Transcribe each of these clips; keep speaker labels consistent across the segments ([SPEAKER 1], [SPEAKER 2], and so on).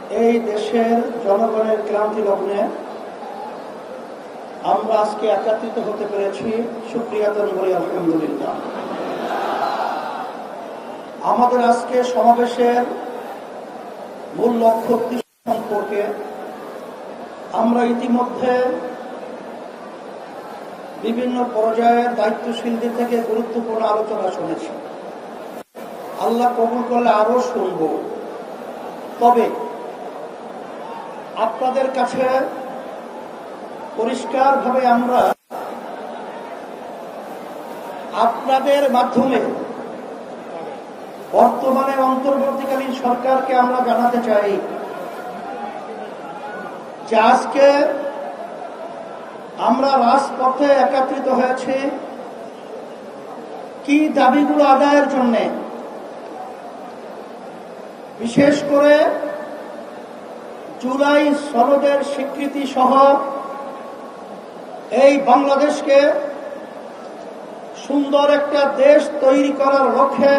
[SPEAKER 1] এই দেশের জনগণের ক্লান্তি লগ্নে আমরা আজকে একত্রিত হতে পেরেছি। সুপ্রিয়াতন বলি, আলহামদুলিল্লাহ। আমাদের আজকে সমাবেশের মূল লক্ষ্য সম্পর্কে আমরা ইতিমধ্যে বিভিন্ন পর্যায়ের দায়িত্বশীলদের থেকে গুরুত্বপূর্ণ আলোচনা শুনেছি। আল্লাহ কবুল করলে আরও শুনব। তবে আপনাদের কাছে পরিষ্কারভাবে আমরা আপনাদের মাধ্যমে বর্তমানে অন্তর্বর্তীকালীন সরকারকে আমরা জানাতে চাই যে আজকে আমরা রাজপথে একত্রিত হয়েছি কি দাবিগুলো আদায়ের জন্যে? বিশেষ করে জুলাই সনদের স্বীকৃতি সহ এই বাংলাদেশকে সুন্দর একটা দেশ তৈরি করার লক্ষ্যে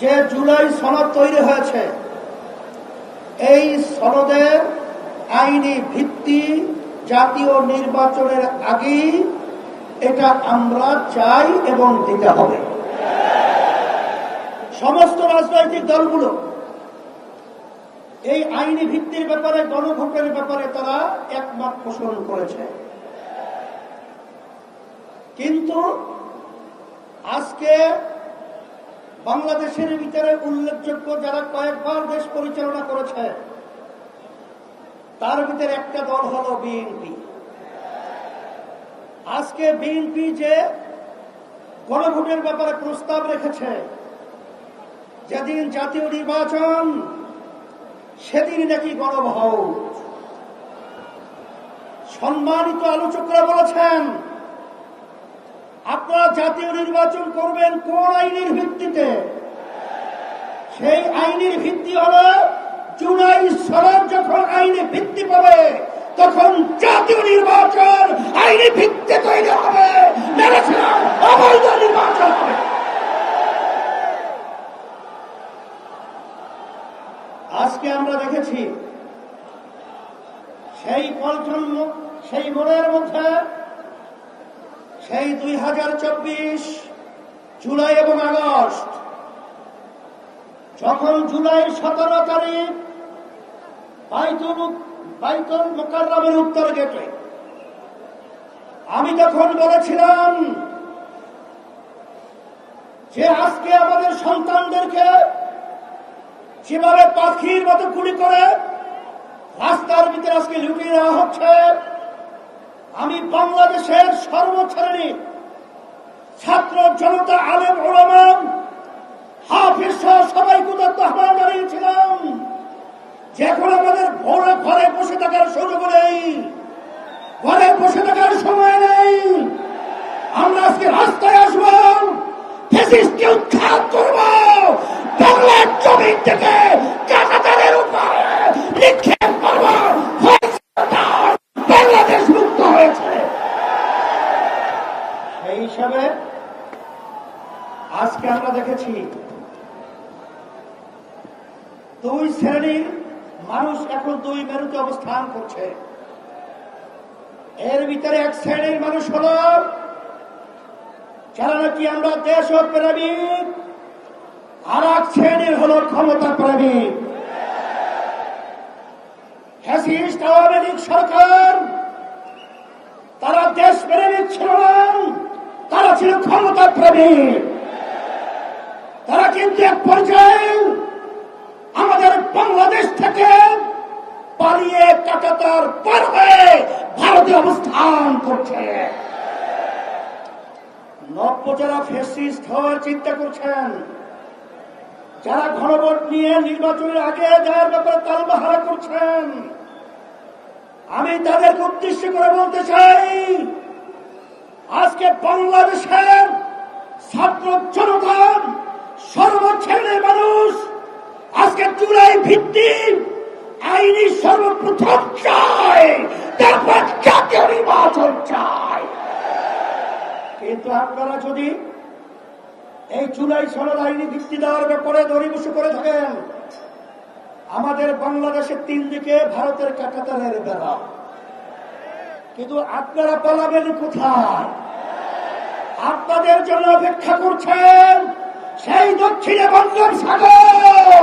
[SPEAKER 1] যে জুলাই সনদ তৈরি হয়েছে, এই সনদের আইনি ভিত্তি জাতীয় নির্বাচনের আগেই এটা আমরা চাই এবং দিতে হবে। সমস্ত রাজনৈতিক দলগুলো এই আইনি ভিত্তির ব্যাপারে, গণভোটের ব্যাপারে তারা একমত পোষণ করেছে। কিন্তু আজকে বাংলাদেশের ভিতরে উল্লেখযোগ্য যারা কয়েকবার দেশ পরিচালনা করেছে, তার ভিতরে একটা দল হল বিএনপি। আজকে বিএনপি যে গণভোটের ব্যাপারে প্রস্তাব রেখেছে, যেদিন জাতীয় নির্বাচন সেদিন নাকি গরম হও সম্মানিত আলোচকরা বলেছেন, আপনারা জাতীয় নির্বাচন করবেন কোন আইনের ভিত্তিতে? সেই আইনের ভিত্তি হল, জুলাই সরব যখন আইনে ভিত্তি পাবে, তখন জাতীয় নির্বাচন আইনি ভিত্তি তৈরি হবে মেরেছিলাম অবৈধ নির্বাচন হবে আজকে আমরা দেখেছি সেই পল্টন মো- সেই মোড়ের মধ্যে সেই দুই হাজার চব্বিশ জুলাই এবং আগস্ট, যখন জুলাই সতেরো তারিখ উত্তর গেটে, আমি তখন বলেছিলাম যে আজকে আমাদের সন্তানদেরকে যেভাবে পাখির মতো গুলি করে রাস্তার ভিতরে আজকে লুটিয়ে দেওয়া হচ্ছে আমি বাংলাদেশের সর্বশ্রেণী ছাত্র জনতা আলেম ওলামাম হাফিজ সহ সবাইকে উদাত্ত আহ্বান জানিয়েছিলাম যে এখন আমাদের ভোরে ঘরে বসে থাকার সুযোগ নেই। ঘরে বসে থাকার সময় নেই। আমরা আজকে রাস্তায় আসব উৎখাত করব, বাংলার জমিন থেকে নিক্ষেপ করব বাংলাদেশ মুক্ত হয়েছে সেই হিসাবে আজকে আমরা দেখেছি দুই শ্রেণির মানুষ এখন দুই মেরুতে অবস্থান করছে। এর ভিতরে এক শ্রেণির মানুষ হল, যারা নাকি আমরা দেশ প্রেমিক, আর এক শ্রেণির হল ক্ষমতা প্রেমিক। ফ্যাসিস্ট আওয়ামী লীগ সরকার, তারা দেশ প্রেমিক ছিল না, তারা ছিল ক্ষমতা প্রেমিক। তারা কিন্তু এক পর্যায়ে আমাদের বাংলাদেশ থেকে পালিয়ে কাটাতার পার হয়ে ভারতে অবস্থান করছে। নব্য যারা ফেসিস্ট হওয়ার চিন্তা করছেন। যারা ঘনভোট নিয়ে নির্বাচনের আগে যাওয়ার ব্যাপারে তালবাহারা করছেন, আমি তাদেরকে উদ্দেশ্য করে বলতে চাই, আজকে বাংলাদেশের ছাত্র জনতা সর্বশ্রেণীর মানুষ, আজকে জুলাই ভিত্তি আইনি সর্বপ্রথম চায় তারপর জাতীয় নির্বাচন চায় কিন্তু আপনারা যদি এই জুলাই সনদ আইনি ভিত্তি দেওয়ার ব্যাপারে দরিবসু করে থাকেন, আমাদের বাংলাদেশের তিন দিকে ভারতের কাটাতারের বেড়া। কিন্তু আপনারা পালাবেন কোথায়? আপনাদের জন্য অপেক্ষা করছেন সেই দক্ষিণে বঙ্গোপসাগর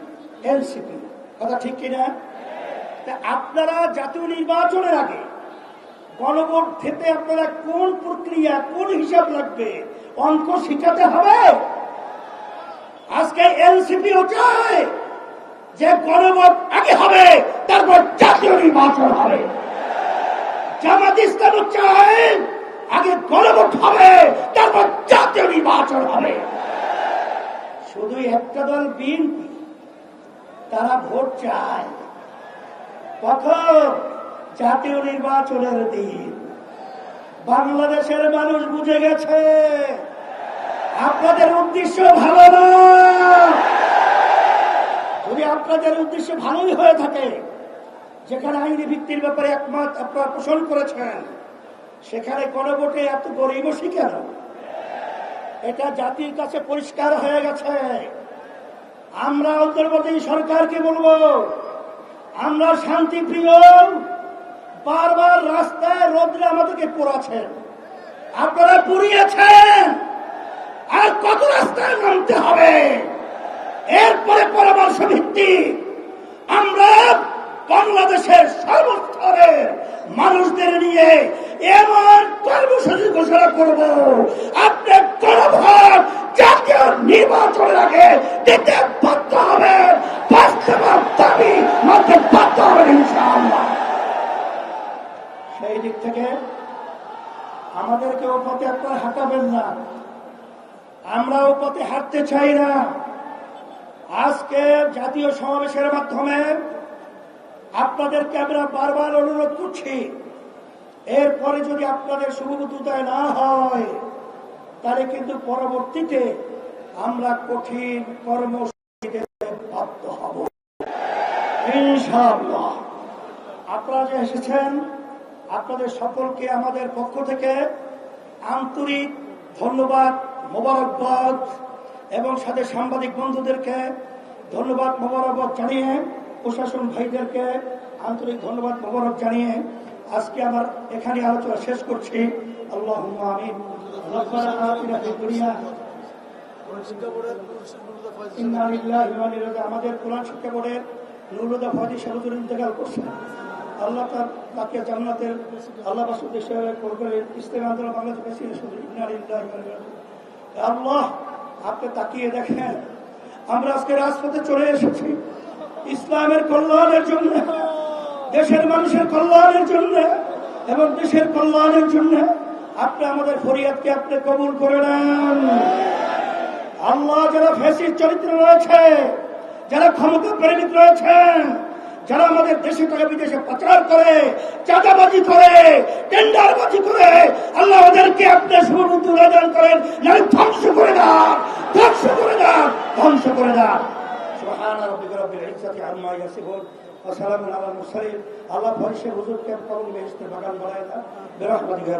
[SPEAKER 1] এনসিপি কথা ঠিক কিনা? আপনারা জাতীয় নির্বাচনের আগে গণভোট থেকে আপনারা কোন প্রক্রিয়া, কোন হিসাব লাগবে? অঙ্ক শিখাতে হবে? আজকে এনসিপিও চায় যে গণভোট আগে হবে, তারপর জাতীয় নির্বাচন হবে। জামাত ইসলামও চায় আগে গণভোট হবে, তারপর জাতীয় নির্বাচন হবে। শুধু একটা দল বিএনপি তারা ভোট চায়। কখন জাতীয় নির্বাচনের দিন। বাংলাদেশের মানুষ বুঝে গেছে, আপনাদের উদ্দেশ্য ভালো না। যদি আপনাদের উদ্দেশ্য ভালোই হয়ে থাকে, যেখানে আইনি ভিত্তির ব্যাপারে একমত আপনারা পোষণ করেছেন, সেখানে গণভোটে এত গরিবসী কেন এটা জাতির কাছে পরিষ্কার হয়ে গেছে। আমরা অন্তর্বর্তী সরকারকে বলব, আমরা শান্তি প্রিয় বারবার রাস্তায় রোদ্রে আমাদেরকে পোড়াছেন আপনারা পুড়িয়েছেন। আর কত রাস্তায় নামতে হবে? এরপরে পরামর্শ ভিত্তিক আমরা বাংলাদেশের সর্বস্তরের মানুষদের নিয়ে এমন কর্মসূচি ঘোষণা করব। আপনি গণভোট জাতীয় নির্বাচনের আগে দিতে বাধ্য বাস্তব দাবি মানতে বাধ্য ইনশাআল্লাহ। সেই দিক থেকে আমাদেরকে ও পথে আপনারা হাঁটাবেন না। আমরা ও পথে হাঁটতে চাই না। আজকে জাতীয় সমাবেশের মাধ্যমে আপনাদেরকে আমরা বারবার অনুরোধ করছি, এরপরে যদি আপনাদের শুভবুদ্ধতায় না হয়, তাহলে কিন্তু পরবর্তীতে আমরা কঠিন কর্মসূচিতে হব। আপনারা যে এসেছেন, আপনাদের সকলকে আমাদের পক্ষ থেকে আন্তরিক ধন্যবাদ, মোবারকবাদ, এবং সাথে সাংবাদিক বন্ধুদেরকে ধন্যবাদ, মোবারকবাদ জানিয়ে, প্রশাসন ভাইদেরকে আন্তরিক ধন্যবাদ, মোবারক জানিয়ে আজকে আমার এখানে আলোচনা শেষ করছি। আল্লাহ আমিন। আমাদের কোরআন শিক্ষা বোর্ডের নুরুদা ফাদি সাহুদুর ইন্তেকাল করছেন। আল্লাহ তার তাকে জান্নাতের আল্লাহ বাস উদ্দেশ্যে করে ইসলাম আন্দোলন বাংলাদেশ। আল্লাহ আপনি তাকিয়ে দেখেন আমরা আজকে রাজপথে চলে এসেছি। ইসলামের কল্যাণের জন্য দেশের মানুষের কল্যাণের জন্য এবং দেশের কল্যাণের জন্য আপনি আমাদের ফরিয়াদকে আপনি কবুল করে নেন। আল্লাহ যারা ফেসির চরিত্র রয়েছে, যারা ক্ষমতা প্রেমিক রয়েছেন যারা আমাদের দেশে টাকা বিদেশে পাচার করে, চাঁদাবাজি করে, টেন্ডারবাজি করে, আল্লাহ ওদেরকে আপনি শুভবুদ্ধি প্রদান করেন। না ধ্বংস করে দান ধ্বংস করে দান ধ্বংস করে দান মুরসালিন। আল্লাহ ফরিশের হুজুরকে কবুল বেহেশতের বাগান বানায় না বিরহমাতিকা